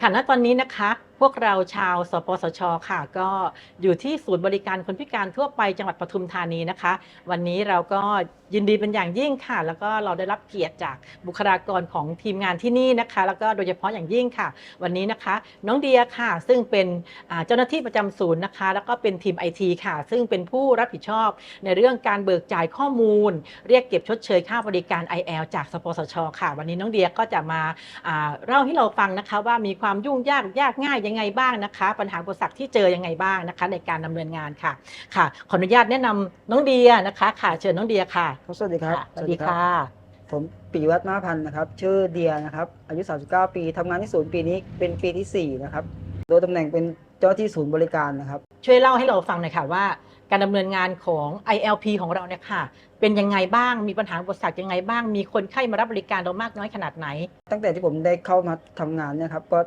ค่ะ ณ ตอนนี้นะคะ พวกเราชาวสปสช ค่ะ ก็อยู่ที่ศูนย์บริการคนพิการทั่วไปจังหวัดปทุมธานีนะคะ วันนี้เราก็ยินดีเป็นอย่างยิ่งค่ะ แล้วก็เราได้รับเกียรติจากบุคลากรของทีมงานที่นี่นะคะ แล้วก็โดยเฉพาะอย่างยิ่งค่ะ วันนี้นะคะ น้องเดียค่ะ ซึ่งเป็นเจ้าหน้าที่ประจำศูนย์นะคะ แล้วก็เป็นทีมไอทีค่ะ ซึ่งเป็นผู้รับผิดชอบ ในเรื่องการเบิกจ่ายข้อมูล เรียกเก็บชดเชยค่าบริการ IL จากสปสช ค่ะ วันนี้น้องเดียก็จะมาอ่าเล่าให้เราฟังนะคะว่ามีความยุ่งยากยากง่ายยังไงบ้างนะคะ ปัญหาอุปสรรคที่เจอยังไงบ้างนะคะ ในการดำเนินงานค่ะ ค่ะ ขออนุญาตแนะนำน้องเดียนะคะ ค่ะ เชิญน้องเดียค่ะครับสวัสดีครับค่ะสวัสดีค่ะ ผมปิยวัฒน์มาพันธ์นะครับ ชื่อเดียนะครับ อายุ 39 ปีทำงานที่ศูนย์ปีนี้เป็นปีที่ 4 นะครับ โดยตำแหน่งเป็นเจ้าหน้าที่ศูนย์บริการนะครับ ช่วยเล่าให้เราฟังหน่อยค่ะว่าการดำเนินงานของ ILP ของเราเนี่ยค่ะ เป็นยังไงบ้าง มีปัญหาอุปสรรคยังไงบ้าง มีคนไข้มารับบริการเรามากน้อยขนาดไหน ตั้งแต่ที่ผมได้เข้ามาทำงานเนี่ยครับ ก็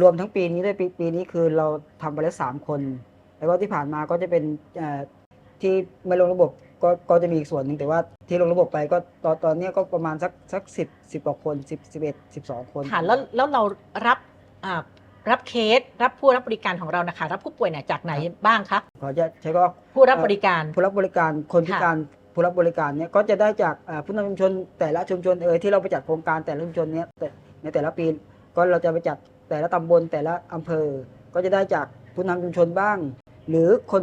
รวมทั้งปีนี้ด้วยปีปีนี้คือเราทำไปแล้วสามคน แล้วก็ที่ผ่านมาก็จะเป็นเอ่อที่ไม่ลงระบบก็ก็จะมีอีกส่วนหนึ่งแต่ว่าที่ลงระบบไปก็ตอนตอนเนี้ยก็ประมาณสักสักสิบสิบกว่าคนสิบสิบเอ็ดสิบสองคนค่ะแล้วแล้วเรารับอ่ารับเคสรับผู้รับบริการของเรานะคะรับผู้ป่วยเนี่ยจากไหนบ้างคะขอจะใช้ก็ผู้รับบริการผู้รับบริการคนพิค่ะการผู้รับบริการเนี่ยก็จะได้จากเอ่อผู้นำชุมชนแต่ละชุมชนเอ่ยที่เราไปจัดโครงการแต่ละชุมชนเนี้ยแต่ในแต่ละปีก็เราจะไปจัด แต่ละตำบลแต่ละอำเภอ ก็จะได้จากผู้นำชุมชนบ้าง หรือคน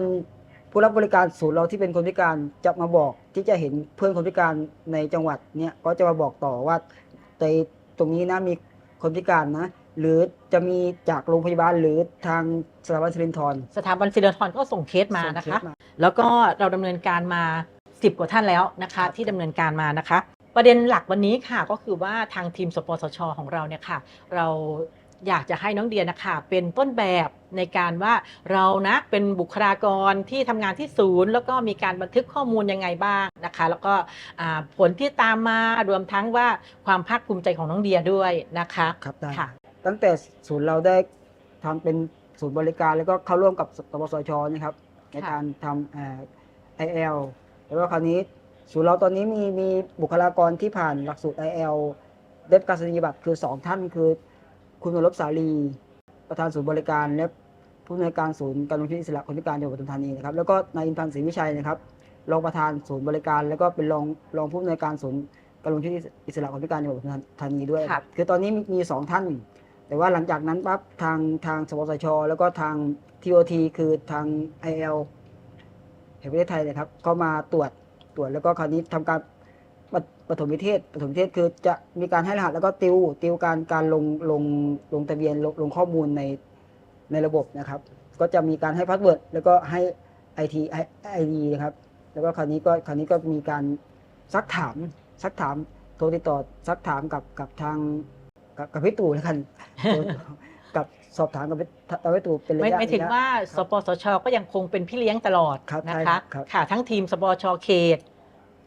ผู้รับบริการศูนย์เราที่เป็นคนพิการจะมาบอกที่จะเห็นเพื่อนคนพิการในจังหวัดเนี่ยก็จะมาบอกต่อว่าในตรงนี้นะมีคนพิการนะ หรือจะมีจากโรงพยาบาลหรือทางสถาบันสิรินทรสถาบันศิรินทรก็ส่งเคสมาส่งนะเคคะสมาแล้วก็เราดำเนินการมา 10 กว่าท่านแล้วนะคะ ที่ดำเนินการมานะคะ ประเด็นหลักวันนี้ค่ะก็คือว่าทางทีมสปสชของเราเนี่ยค่ะ เรา อยากจะให้น้องเดียนะคะเป็นต้นแบบในการว่าเรานะเป็นบุคลากรที่ทำงานที่ศูนย์ แล้วก็มีการบันทึกข้อมูลยังไงบ้างนะคะ แล้วก็อ่าผลที่ตามมารวมทั้งว่าความภาคภูมิใจของน้องเดียด้วยนะคะครับได้ค่ะตั้งแต่ศูนย์เราได้ทำเป็นศูนย์บริการแล้วก็เข้าร่วมกับสปสชนะครับในค่ะการทำไอเอลแล้วก็คราวนี้ศูนย์เราตอนนี้มีมีบุคลากรที่ผ่านหลักสูตร IL ได้รับการสัญญาบัตรคือ 2 ท่านคือ คุณวรบสาลี ประธานศูนย์บริการและผู้อำนวยการศูนย์การลงทุนอิสระคนพิการจังหวัดปทุมธานีนะครับแล้วก็นายอินพันศรีวิชัยนะครับรองประธานศูนย์บริการ แล้วก็เป็นรองรองผู้อำนวยการศูนย์การลงทุนอิสระคนพิการจังหวัดปทุมธานีด้วย ครับ คือตอนนี้มีมีสองท่าน แต่ว่าหลังจากนั้นปั๊บทางทางสปสช แล้วก็ทาง TOT คือทาง IL แห่งประเทศไทยนะครับก็มาตรวจตรวจแล้วก็คราวนี้ทำการ ปฐปฐมนิเทศปฐมนิเทศคือจะมีการให้รหัสแล้วก็ติวติวการการลงลงลงทะเบียนลงลงข้อมูลในในระบบนะครับ ก็จะมีการให้พาสเวิร์ดแล้วก็ให้ IT ID นะครับแล้วก็คราวนี้ก็คราวนี้ก็มีการซักถามซักถามโทรติดต่อซักถามกับกับทางกับกับพี่ตู่แล้วกันกับสอบถามกับพี่กับพี่ตู่เป็นระไม่ยะไม่ถึงระยะว่าสปสช ก็ยังคงเป็นพี่เลี้ยงตลอดครับนะใช่คะครับค่ะทั้งทีมสปชเขต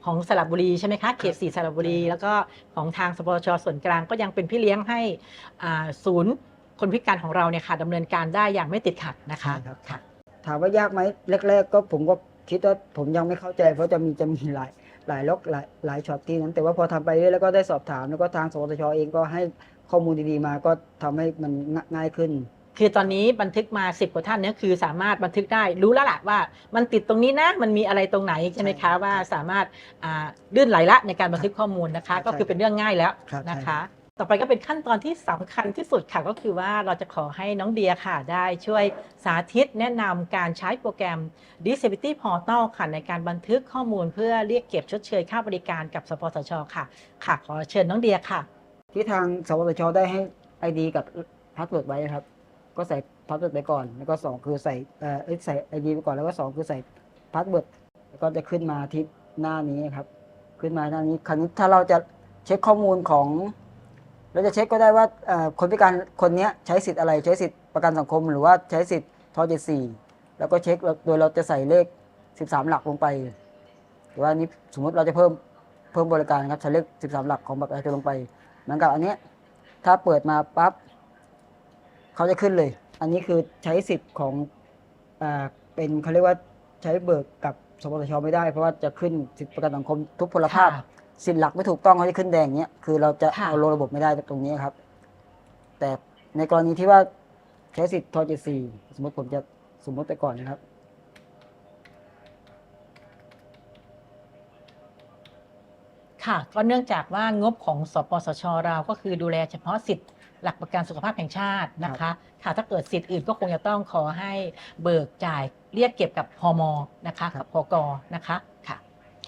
ของสระบุรีใช่ไหมคะเขตสี่สระบุรีใช่ครับแล้วก็ของทางสปชส่วนกลางก็ยังเป็นพี่เลี้ยงให้อ่าศูนย์คนพิการของเราเนี่ยค่ะดำเนินการได้อย่างไม่ติดขัดนะคะใช่ครับค่ะถามว่ายากไหมแรก ๆ ก็ผมก็คิดว่าผมยังไม่เข้าใจ เพราะจะมีจะมีหลายหลายล็อกหลายหลายช็อตที่นั้น แต่ว่าพอทำไปเรื่อยแล้วก็ได้สอบถาม แล้วก็ทางสวทชเองก็ให้ข้อมูลดีๆมาก็ทำให้มันง่ายขึ้น คือตอนนี้บันทึกมา 10 กว่าท่านเนี่ยคือสามารถบันทึกได้รู้แล้วล่ะว่ามันติดตรงนี้นะมันมีอะไรตรงไหนใช่ไหมใช่ครัคะบว่าสามารถอ่าลื่นไหลละในการบันทึกข้อมูลนะคะใช่ก็คือเป็นเรื่องง่ายแล้วครับนะใช่คะ ต่อไปก็เป็นขั้นตอนที่สำคัญที่สุดค่ะก็คือว่าเราจะขอให้น้องเดียค่ะได้ช่วยสาธิตแนะนำการใช้โปรแกรม Disability Portal ค่ะในการบันทึกข้อมูลเพื่อเรียกเก็บชดเชยค่าบริการกับสปสชค่ะ ค่ะขอเชิญน้องเดียค่ะ ที่ทางสวทชได้ให้ ID กับพาสเวิร์ดไว้นะครับ ก็ใส่พาสเวิร์ดไปก่อน แล้วก็สองคือใส่เอ่อใส่ ID ไปก่อนแล้วก็สองคือใส่พาสเวิร์ดแล้วก็จะขึ้นมาที่หน้านี้ครับ ขึ้นมาหน้านี้คราวนี้ถ้าเราจะเช็คข้อมูลของ เราจะเช็คก็ได้ว่าเอ่อคนพิการคนนี้ใช้สิทธิ์อะไรใช้สิทธิ์ประกันสังคม หรือว่าใช้สิทธิ์ทเจ็ดสี่แล้วก็เช็คโดยเราจะใส่เลข 13 หลักลงไปหรือว่านี้สมมติเราจะเพิ่มเพิ่มบริการครับใส่เลข 13 หลักของบัตรประชาชนลงไป เหมือนกับอันนี้ถ้าเปิดมาปั๊บ เขาจะขึ้นเลย อันนี้คือใช้สิทธิ์ของอ่าเป็นเขาเรียกว่าใช้เบิกกับสปสชไม่ได้ เพราะว่าจะขึ้นสิทธิประกันสังคมทุกพลภาพ ค่ะสิทธิ์หลักไม่ถูกต้องเขาจะขึ้นแดงเนี้ยคือเราจะค่ะ เอาลงระบบไม่ได้ตรงนี้ครับ แต่ในกรณีที่ว่าใช้สิทธิ์ทเจ็ดสี่สมมติผมจะสมมติไปก่อนนะครับ ค่ะ ก็เนื่องจากว่างบของสปสชเราก็คือดูแลเฉพาะสิทธิ์ หลักประกันสุขภาพแห่งชาตินะคะค่ะถ้าเกิดสิทธิ์อื่นก็คงจะต้องขอให้เบิกจ่ายเรียกเก็บกับพมนะคะครักับบพกนะคะค่ะ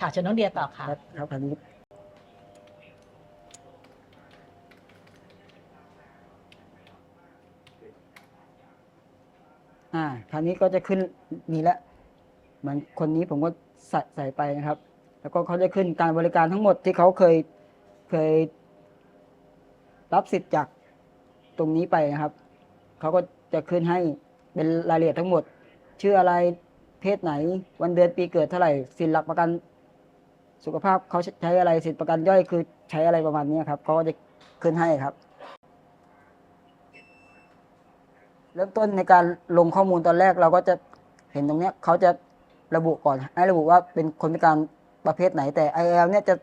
ค่ะเชิญน้องเดียต่อค่ะครับครับคราวนี้อ่าคราวนี้ก็จะขึ้นนี่ละเหมือนคนนี้ผมก็ใส่ใส่ไปนะครับ แล้วก็เขาจะขึ้นการบริการทั้งหมดที่เขาเคยเคยรับสิทธิ์จาก ตรงนี้ไปนะครับ เขาก็จะขึ้นให้เป็นรายละเอียดทั้งหมด ชื่ออะไรเพศไหน วันเดือนปีเกิดเท่าไหร่ สินหลักประกันสุขภาพเขาใช้อะไรสิทธิประกันย่อยคือใช้อะไรประมาณนี้ครับเขาก็จะขึ้นให้ครับ เริ่มต้นในการลงข้อมูลตอนแรกเราก็จะเห็นตรงเนี้ยเขาจะระบุก่อน ให้ระบุว่าเป็นคนพิการประเภทไหน แต่ IL เนี่ยจะ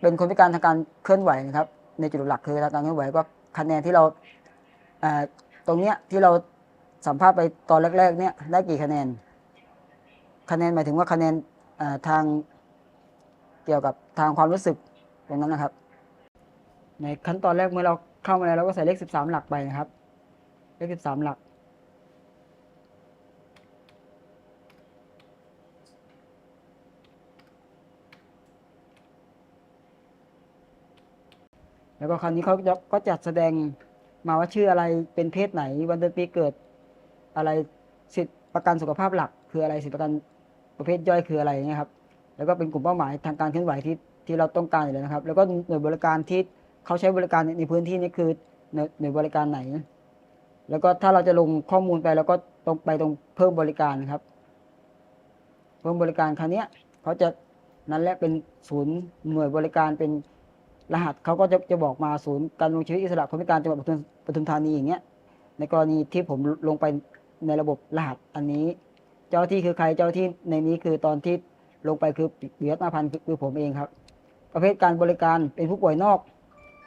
เป็นคนพิการทางการเคลื่อนไหวนะครับ ในจุดหลักคือทางการเคลื่อนไหวก็คะแนนที่เรา ตรงเนี้ยที่เราสัมภาษณ์ไปตอนแรกๆ เนี่ยได้กี่คะแนน คะแนนหมายถึงว่าคะแนนทางเกี่ยวกับทางความรู้สึกตรงนั้นนะครับ ในขั้นตอนแรกเมื่อเราเข้ามาแล้วเราก็ใส่เลข 13 หลักไปนะครับ เลข 13 หลัก แล้วก็คราวนี้เขาจะก็จัดแสดง มาว่าชื่ออะไรเป็นเพศไหน วันเดือนปีเกิด อะไรสิทธิประกันสุขภาพหลัก คืออะไรสิทธิประกันประเภทย่อยคืออะไรเนะครับ แล้วก็เป็นกลุ่มเป้าหมายทางการเคลื่อนไหวที่ที่เราต้องการอยู่แล้วนะครับ แล้วก็หน่วยบริการที่เขาใช้บริการในพื้นที่นี้คือหน่วยบริการไหน แล้วก็ถ้าเราจะลงข้อมูลไปแล้วก็ตรงไปตรงเพิ่มบริการนะครับ เพิ่มบริการครั้งนี้ยเขาจะนั้นแหละเป็นศูนย์หน่วยบริการเป็นรหัสเขาก็จะจะบอกมาศูนย์การลงชีวิตอิสระคนพิการจังหวัดปทุม ปทุมธานีอย่างเงี้ยในกรณีที่ผมลงไปในระบบรหัสอันนี้ เจ้าที่คือใครเจ้าที่ในนี้คือตอนที่ลงไปคือปิยะมาพันคือผมเองครับ ประเภทการบริการเป็นผู้ป่วยนอก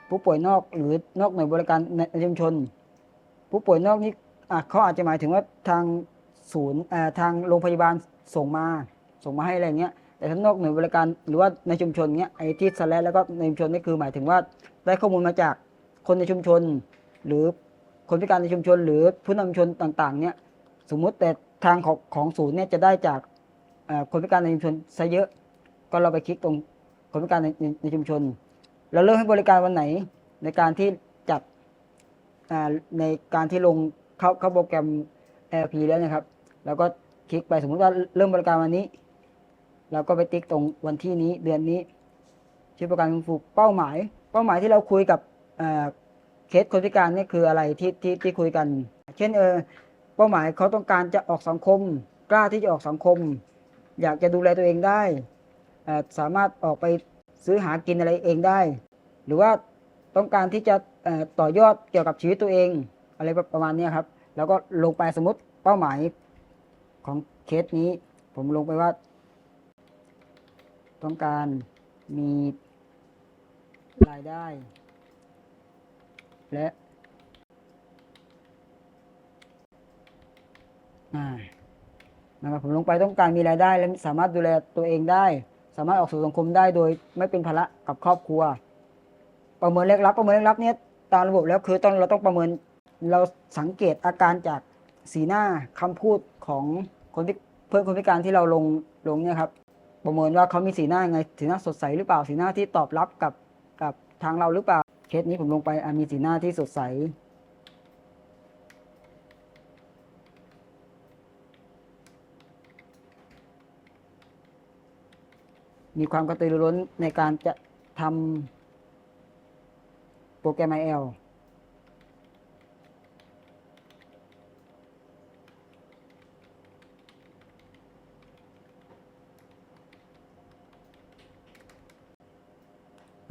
ผู้ป่วยนอกหรือนอกหน่วยบริการในชุมชน ผู้ป่วยนอกนี่อะเขาอาจจะหมายถึงว่าทางศูนย์ทางโรงพยาบาลส่งมา ส่งมาให้อะไรเงี้ยแต่ถ้านอกหน่วยบริการหรือว่าในชุมชนเงี้ยไอ้ที่สแลแล้วก็ในชุมชนนี่คือหมายถึงว่าได้ข้อมูลมาจากคนในชุมชน หรือคนพิการในชุมชน หรือผู้นำชุมชนต่าง ๆ เนี่ยสมมุติแต่ทางของของศูนย์เนี่ยจะได้จากคนพิการในชุมชนซะเยอะ ก็เราไปคลิกตรงคนพิการในในชุมชน เราเริ่มให้บริการวันไหนในการที่จัดในการที่ลงเข้าเข้าโปรแกรม LP แล้วนะครับ แล้วก็คลิกไปสมมุติว่าเริ่มบริการวันนี้ เราก็ไปติ๊กตรงวันที่นี้เดือนนี้ชื่อประกันฟื้นฟูเป้าหมาย เป้าหมายที่เราคุยกับ เคสคนพิการนี่คืออะไรที่ที่ที่คุยกัน เช่นเออเป้าหมายเขาต้องการจะออกสังคม กล้าที่จะออกสังคม อยากจะดูแลตัวเองได้สามารถออกไปซื้อหากินอะไรเองได้ หรือว่าต้องการที่จะต่อยอดเกี่ยวกับชีวิตตัวเอง อะไรประมาณนี้ครับ แล้วก็ลงไปสมมติเป้าหมายของเคสนี้ ผมลงไปว่า ต้องการมีรายได้ และนะครับผมลงไปต้องการมีรายได้ และสามารถดูแลตัวเองได้ สามารถออกสู่สังคมได้โดยไม่เป็นภาระกับครอบครัว ประเมินเลขลับประเมินเลขลับเนี่ยตามระบบแล้วคือตองเราต้องประเมินเราสังเกตอาการจากสีหน้าคำพูดของคนที่เพื่อนคนพิการที่เราลงลงเนี่ยครับ ประเมินว่าเขามีสีหน้าไงสีหน้าสดใสหรือเปล่าสีหน้าที่ตอบรับกับกับทางเราหรือเปล่า เคสนี้ผมลงไปมีสีหน้าที่สดใส มีความกระตือรือร้นในการจะทำโปรแกรม IL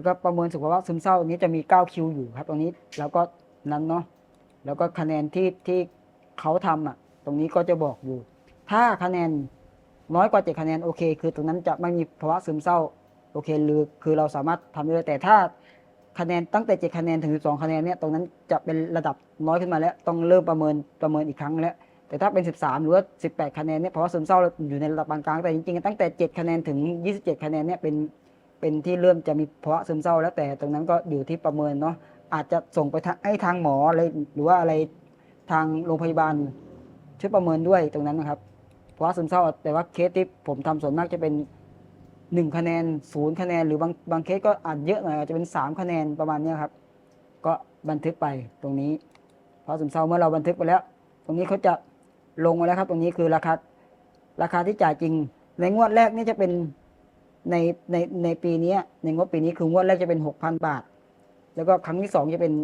ก็ประเมินสุขภาพซึมเศร้าตรงนี้จะมี9คิวอยู่ครับ ตรงนี้แล้วก็นั้นเนาะแล้วก็คะแนนที่ที่เขาทำอะ ตรงนี้ก็จะบอกอยู่ ถ้าคะแนนน้อยกว่า7คะแนนโอเค คือตรงนั้นจะไม่มีภาวะซึมเศร้าโอเคหรือคือเราสามารถทำได้เลยแต่ถ้าคะแนนตั้งแต่7คะแนนถึง12คะแนนเนี่ยตรงนั้นจะเป็นระดับน้อยขึ้นมาแล้ว ต้องเริ่มประเมินประเมินอีกครั้งแล้ว แต่ถ้าเป็น 13 หรือว่า 18 คะแนนเนี่ยเพราะว่าซึมเศร้าอยู่ในระดับปานกลางแต่จริงๆตั้งแต่ 7 คะแนนถึง 27 คะแนนเนี่ยเป็น เป็นที่เริ่มจะมีภาวะซึมเศร้าแล้วแต่ตรงนั้นก็อยู่ที่ประเมินเนาะอาจจะส่งไปให้ทางหมออะไรหรือว่าอะไรทางโรงพยาบาลช่วยประเมินด้วยตรงนั้นนะครับภาวะซึมเศร้าแต่ว่าเคสที่ผมทำส่วนมากจะเป็น1คะแนนศูนย์คะแนน หรือบางบางเคสก็อาจเยอะหน่อยอาจจะเป็น3คะแนนประมาณนี้ครับ ก็บันทึกไปตรงนี้เพราะซึมเศร้าเมื่อเราบันทึกไปแล้ว ตรงนี้เขาจะลงมาแล้วครับ ตรงนี้คือราคาราคาที่จ่ายจริง ในงวดแรกนี่จะเป็น ในในในปีนี้ในงวดปีนี้คืองวดแรกจะเป็น6,000บาท แล้วก็ครั้งที่สองจะเป็น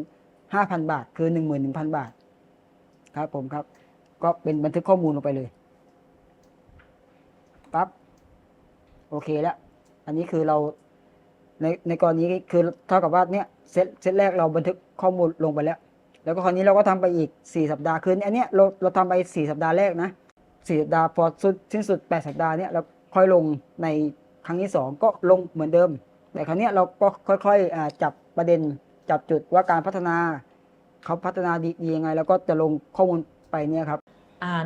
5,000บาท คือ11,000บาท ครับ ผมครับ ก็เป็นบันทึกข้อมูลลงไปเลยปั๊บโอเคแล้ว อันนี้คือเราในในกรณีคือเท่ากับว่าเนี่ยเซตเซตแรกเราบันทึกข้อมูลลงไปแล้ว แล้วก็คราวนี้เราก็ทำไปอีก 4 สัปดาห์ คืออันเนี้ยเราเราทำไป 4 สัปดาห์แรกนะ4สัปดาห์พอสุดสิ้นสุด 8 สัปดาห์เนี้ยเราค่อยลงใน ครั้งที่ 2 ก็ลงเหมือนเดิม แต่ครั้งนี้ยเราก็ค่อยๆจับประเด็นจับจุดว่าการพัฒนาเขาพัฒนาดียังไง แล้วก็จะลงข้อมูลไปเนี่ยครับ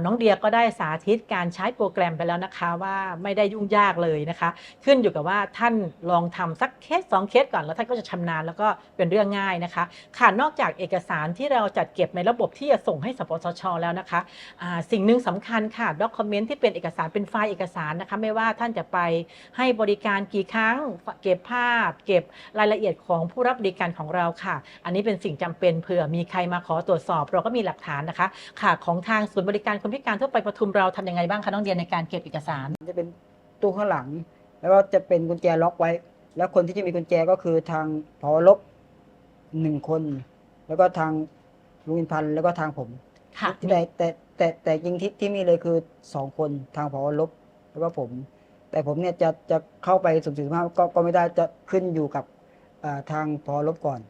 น้องเดียก็ได้สาธิตการใช้โปรแกรมไปแล้วนะคะว่าไม่ได้ยุ่งยากเลยนะคะ ขึ้นอยู่กับว่าท่านลองทำสักเคสสองเคสก่อนแล้วท่านก็จะชำนาญแล้วก็เป็นเรื่องง่ายนะคะค่ะนอกจากเอกสารที่เราจัดเก็บในระบบที่จะส่งให้สปสช แล้วนะคะอ่าสิ่งหนึ่งสำคัญค่ะด็อคเมนต์ที่เป็นเอกสารเป็นไฟล์เอกสารนะคะไม่ว่าท่านจะไปให้บริการกี่ครั้งเก็บภาพ เก็บรายละเอียดของผู้รับบริการของเราค่ะ อันนี้เป็นสิ่งจำเป็นเผื่อมีใครมาขอตรวจสอบ เราก็มีหลักฐานนะคะค่ะของทางศูนย์บริการคนพิการทั่วไปปทุมเราทำยังไงบ้างคะน้องเดียในการเก็บเอกสาร จะเป็นตู้ข้างหลัง แล้วก็จะเป็นกุญแจล็อกไว้ แล้วคนที่จะมีกุญแจก็คือทางพอลบหนึ่งคน แล้วก็ทางลุงอินพันธ์แล้วก็ทางผมค่ะแต่แต่แต่แต่จริงที่ที่มีเลยคือสองคนทางพอลบแล้วก็ผม แต่ผมเนี่ยจะจะเข้าไปสุ่มสี่สุ่มห้าก็ก็ไม่ได้จะขึ้นอยู่กับอ่าทางพอลบก่อน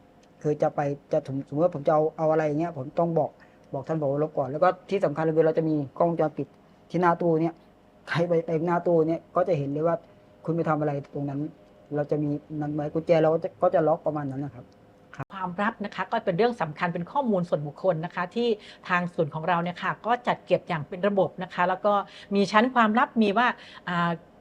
คือจะไปจะถึงสมมติว่าผมจะเอาเอาอะไรอย่างเงี้ยผมต้องบอก บอกท่านพอกลบก่อน แล้วก็ที่สำคัญเลยคือเราจะมีกล้องวงจรปิดที่หน้าตู้เนี่ยใครไปไปหน้าตู้เนี่ยก็จะเห็นเลยว่าคุณไปทำอะไรตรงนั้น เราจะมีนั้นไหมกุญแจเราก็จะก็จะล็อกประมาณนั้นนะครับความลับนะคะก็เป็นเรื่องสำคัญเป็นข้อมูลส่วนบุคคลนะคะ ที่ทางศูนของเราเนี่ยค่ะก็จัดเก็บอย่างเป็นระบบนะคะ แล้วก็มีชั้นความลับมีว่า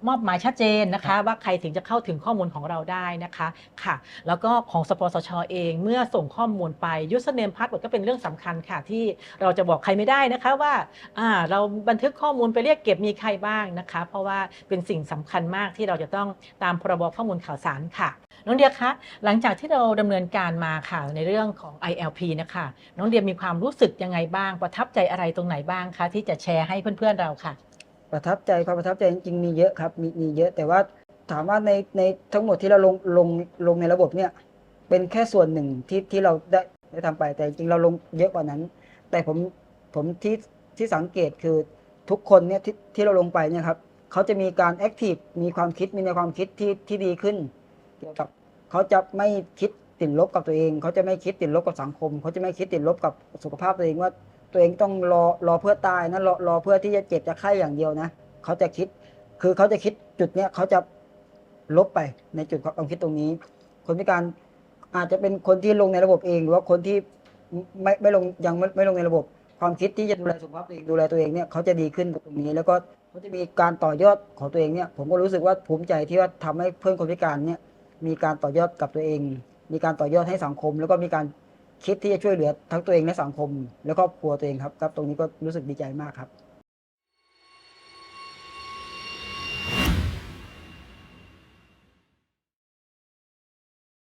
มอบหมายชัดเจนนะคะ ว่าใครถึงจะเข้าถึงข้อมูลของเราได้นะคะค่ะ แล้วก็ของสปสชเองเมื่อส่งข้อมูลไปยูสเนมพาสเวิร์ดก็เป็นเรื่องสำคัญค่ะ ที่เราจะบอกใครไม่ได้นะคะว่าอ่าเราบันทึกข้อมูลไปเรียกเก็บมีใครบ้างนะคะ เพราะว่าเป็นสิ่งสำคัญมากที่เราจะต้องตามพรบข้อมูลข่าวสารค่ะน้องเดียคะหลังจากที่เราดำเนินการมาค่ะในเรื่องของ ILP นะคะน้องเดียมีความรู้สึกยังไงบ้าง ประทับใจอะไรตรงไหนบ้างคะที่จะแชร์ให้เพื่อนๆเราค่ะ ประทับใจความประทับใจจริงๆมีเยอะครับ มีมีเยอะ แต่ว่าถามว่าในในทั้งหมดที่เราลงลงลงในระบบเนี่ย เป็นแค่ส่วนหนึ่งที่ที่เราได้ได้ทำไปแต่จริงเราลงเยอะกว่านั้น แต่ผมผมที่ที่สังเกตคือทุกคนเนี่ยที่ที่เราลงไปเนี่ยครับเขาจะมีการแอคทีฟมีความคิดมีในวความคิดที่ที่ดีขึ้น เกี่ยวกับเขาจะไม่คิดติดลบกับตัวเอง เขาจะไม่คิดติดลบกับสังคม เขาจะไม่คิดติดลบกับสุขภาพตัวเองว่า ตัวเองต้องรอรอเพื่อตายนะรอรอเพื่อที่จะเจ็บจะไข้อย่างเดียวนะเขาจะคิด คือเขาจะคิดจุดเนี้ยเขาจะลบไปในจุดความคิดตรงนี้ คนพิการอาจจะเป็นคนที่ลงในระบบเอง หรือว่าคนที่ไม่ไม่ลงยังไม่ไม่ลงในระบบ ความคิดที่จะดูแลสุขภาพตัวเองดูแลตัวเองเนี่ยเขาจะดีขึ้นตรงนี้ แล้วก็เขาจะมีการต่อยอดของตัวเองเนี่ย ผมก็รู้สึกว่าภูมิใจที่ว่าทำให้เพื่อนคนพิการเนี่ยมีการต่อยอดกับตัวเอง มีการต่อยอดให้สังคม แล้วก็มีการ คิดที่จะช่วยเหลือทั้งตัวเองและสังคม และครอบครัวตัวเองครับครับ ตรงนี้ก็รู้สึกดีใจมากครับ